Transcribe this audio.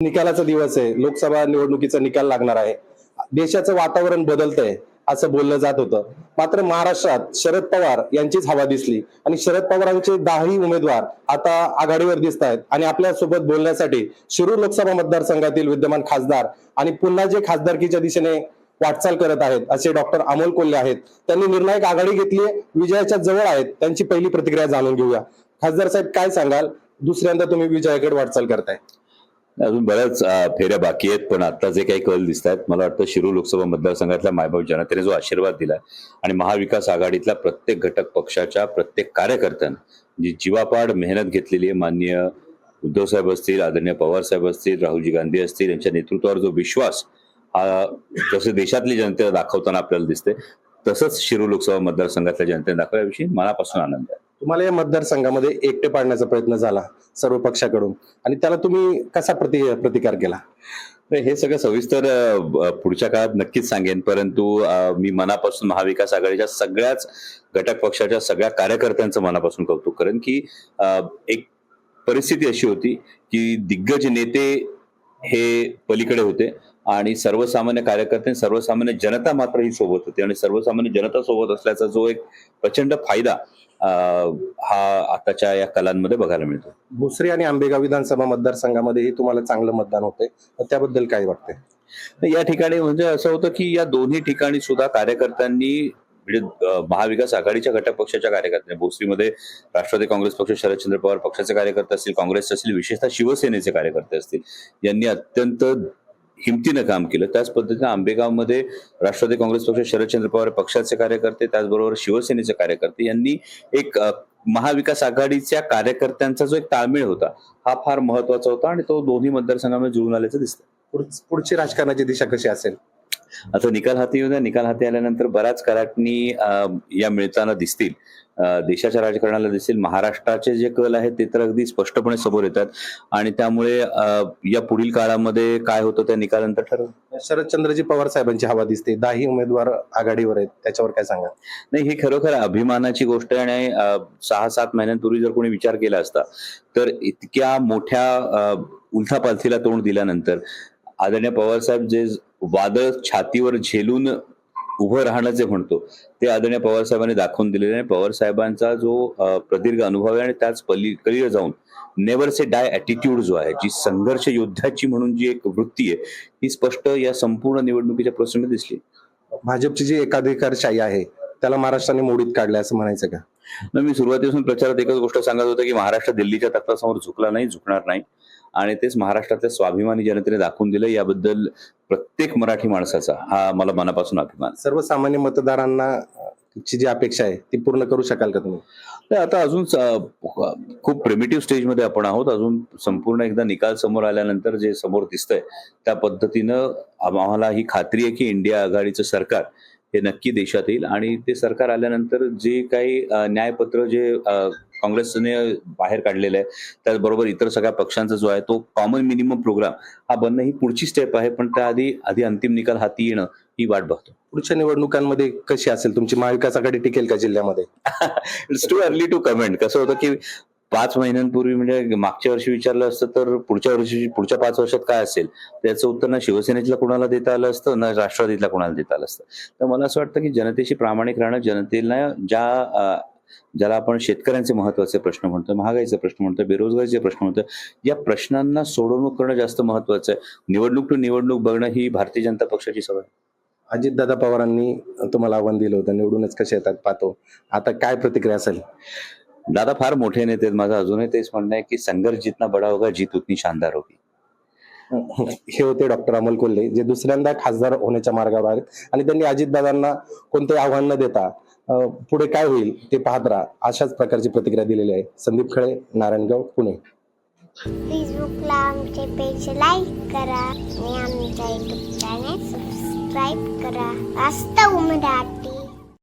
निकालाचा दिवस आहे. लोकसभा निवडणुकीचा निकाल लागणार आहे. देशाचं वातावरण बदलतंय असं बोललं जात होतं. मात्र महाराष्ट्रात शरद पवार यांचीच हवा दिसली. आणि शरद पवारांचे दहाही उमेदवार आता आघाडीवर दिसत आहेत. आणि आपल्यासोबत बोलण्यासाठी शिरूर लोकसभा मतदारसंघातील विद्यमान खासदार आणि पुन्हा जे खासदारकीच्या दिशेने वाटचाल करत आहेत असे डॉक्टर अमोल कोल्हे आहेत. त्यांनी निर्णायक आघाडी घेतली विजयाच्या जवळ आहेत. त्यांची पहिली प्रतिक्रिया जाणून घेऊया. खासदार साहेब काय सांगाल? दुसऱ्यांदा तुम्ही विजयाकडे वाटचाल करताय. अजून बऱ्याच फेऱ्या बाकी आहेत पण आता जे काही कल दिसत आहेत मला वाटतं शिरूर लोकसभा मतदारसंघातल्या मायबाप जनतेने जो आशीर्वाद दिला आणि महाविकास आघाडीतल्या प्रत्येक घटक पक्षाच्या प्रत्येक कार्यकर्त्यांना जी जीवापाड मेहनत घेतलेली आहे माननीय उद्धव साहेब असतील आदरणीय पवार साहेब असतील राहुलजी गांधी असतील यांच्या नेतृत्वावर जो विश्वास हा जसे देशातली जनतेला दाखवताना आपल्याला दिसते तसंच शिरूर लोकसभा मतदारसंघातल्या जनतेने दाखवल्याविषयी मनापासून आनंद आहे. तुम्हाला या मतदारसंघामध्ये एकटे पाडण्याचा प्रयत्न झाला सर्व पक्षाकडून. आणि त्याला तुम्ही कसा प्रति प्रतिकार केला? तर हे सगळं सविस्तर पुढच्या काळात नक्कीच सांगेन. परंतु मी मनापासून महाविकास आघाडीच्या सगळ्याच घटक पक्षाच्या सगळ्या कार्यकर्त्यांचं मनापासून कौतुक करेन की एक परिस्थिती अशी होती की दिग्गज नेते हे पलीकडे होते. आणि सर्वसामान्य कार्यकर्ते सर्वसामान्य जनता मात्र ही सोबत होती. आणि सर्वसामान्य जनता सोबत असल्याचा जो एक प्रचंड फायदा हा आताच्या या कलांमध्ये बघायला मिळतो. भोसरी आणि आंबेगाव विधानसभा मतदारसंघामध्येही तुम्हाला चांगलं मतदान होते. त्याबद्दल काय वाटतंय? तर या ठिकाणी म्हणजे असं होतं की या दोन्ही ठिकाणी सुद्धा कार्यकर्त्यांनी म्हणजे महाविकास आघाडीच्या घटक पक्षाच्या कार्यकर्त्यांनी भोसरीमध्ये राष्ट्रवादी काँग्रेस पक्ष शरदचंद्र पवार पक्षाचे कार्यकर्ते असतील काँग्रेसचे असतील विशेषतः शिवसेनेचे कार्यकर्ते असतील यांनी अत्यंत हिमतीनं काम केलं. त्याच पद्धतीनं आंबेगावमध्ये राष्ट्रवादी काँग्रेस पक्ष शरदचंद्र पवार पक्षाचे कार्यकर्ते त्याचबरोबर शिवसेनेचे कार्यकर्ते यांनी एक महाविकास आघाडीच्या कार्यकर्त्यांचा जो एक ताळमेळ होता हा फार महत्त्वाचा होता आणि तो दोन्ही मतदारसंघामध्ये जुळून आल्याचं दिसतं पुढची राजकारणाची दिशा कशी असेल? आता निकाल हाती येऊ द्या. निकाल हाती आल्यानंतर बऱ्याच कराटणी या मिळताना दिसतील. देशाच्या राजकारणाला दिसतील. महाराष्ट्राचे जे कल आहेत ते तर अगदी स्पष्टपणे समोर येतात. आणि त्यामुळे या पुढील काळामध्ये काय होतं त्या निकालानंतर ठरवलं शरदचंद्रजी पवार साहेबांची हवा दिसते. दहाही उमेदवार आघाडीवर आहेत. त्याच्यावर काय सांगा नाही ही खरोखर अभिमानाची गोष्ट आहे आणि सहा सात महिन्यांपूर्वी जर कोणी विचार केला असता तर इतक्या मोठ्या उलथापालथीला तोंड दिल्यानंतर आदरणीय पवार साहेब जे वादळ छातीवर झेलून उभं राहणं जे म्हणतो ते आदरणीय पवार साहेबांनी दाखवून दिलेले आहे. पवार साहेबांचा जो प्रदीर्घ अनुभव आहे आणि त्याच पलीकडे जाऊन नेवर से डाय ॲटिट्यूड जो आहे जी संघर्ष योद्ध्याची म्हणून जी एक वृत्ती आहे ही स्पष्ट या संपूर्ण निवडणुकीच्या प्रसंगी दिसली. भाजपची जी एकाधिकारशाही आहे त्याला महाराष्ट्राने मोडीत काढलंय असं म्हणायचं का? मी सुरुवातीपासून प्रचारात एकच गोष्ट सांगत होतो की महाराष्ट्र दिल्लीच्या तख्तासमोर झुकला नाही झुकणार नाही. आणि तेच महाराष्ट्रातल्या स्वाभिमानी जनतेने दाखवून दिलं याबद्दल प्रत्येक मराठी माणसाचा हा मला मनापासून अभिमान. सर्वसामान्य मतदारांना ची जी अपेक्षा आहे ती पूर्ण करू शकाल का तुम्ही? तर आता अजून खूप प्रिमिटिव्ह स्टेजमध्ये आपण आहोत. अजून संपूर्ण एकदा निकाल समोर आल्यानंतर जे समोर दिसतंय त्या पद्धतीनं आम्हाला ही खात्री आहे की इंडिया आघाडीचं सरकार हे नक्की देशात येईल. आणि ते सरकार आल्यानंतर जे काही न्यायपत्र जे काँग्रेसने बाहेर काढलेलं आहे. त्याचबरोबर इतर सगळ्या पक्षांचा जो आहे तो कॉमन मिनिमम प्रोग्राम हा बनणं ही पुढची स्टेप आहे पण त्याआधी आधी अंतिम निकाल हाती येणं ही वाट बघतो. पुढच्या निवडणुकांमध्ये कशी असेल तुमची? महाविकास आघाडी टिकेल का जिल्ह्यामध्ये? It's too early to comment कसं होतं की पाच महिन्यांपूर्वी म्हणजे मागच्या वर्षी विचारलं असतं तर पुढच्या वर्षी पुढच्या पाच वर्षात काय असेल? त्याचं उत्तर ना शिवसेनेतल्या कोणाला देता आलं असतं ना राष्ट्रवादीतल्या कोणाला देता आलं असतं. तर मला असं वाटतं की जनतेशी प्रामाणिक राहणं जनतेला ज्या ज्याला आपण शेतकऱ्यांचे महत्त्वाचे प्रश्न म्हणतो महागाईचे प्रश्न म्हणतो बेरोजगारीचे प्रश्न म्हणतो या प्रश्नांना सोडवणूक करणं जास्त महत्वाचं आहे निवडणूक टू निवडणूक बघणं ही भारतीय जनता पक्षाची सवय. अजितदादा पवारांनी तुम्हाला आव्हान दिलं होतं निवडूनच कसे येतात पाहतो आता काय प्रतिक्रिया असेल दादा फार मोठे नेते आहेत. माझं अजूनही तेच म्हणणं आहे की संघर्ष जितना बडा होगा जीत उतनी शानदार होगी हे होते डॉक्टर अमोल कोल्हे जे दुसऱ्यांदा खासदार होण्याच्या मार्गावर आहेत आणि त्यांनी अजितदादांना कोणते आव्हान न देता पुढे काय होईल ते पाहत राहा. अशाच प्रकारची प्रतिक्रिया दिलेली आहे. संदीप खळे नारायणगाव पुणे. फेसबुकला आमचे पेज लाईक करा आणि आमच्या युट्यूब चॅनेल सबस्क्राईब करा. वास्तव मराठी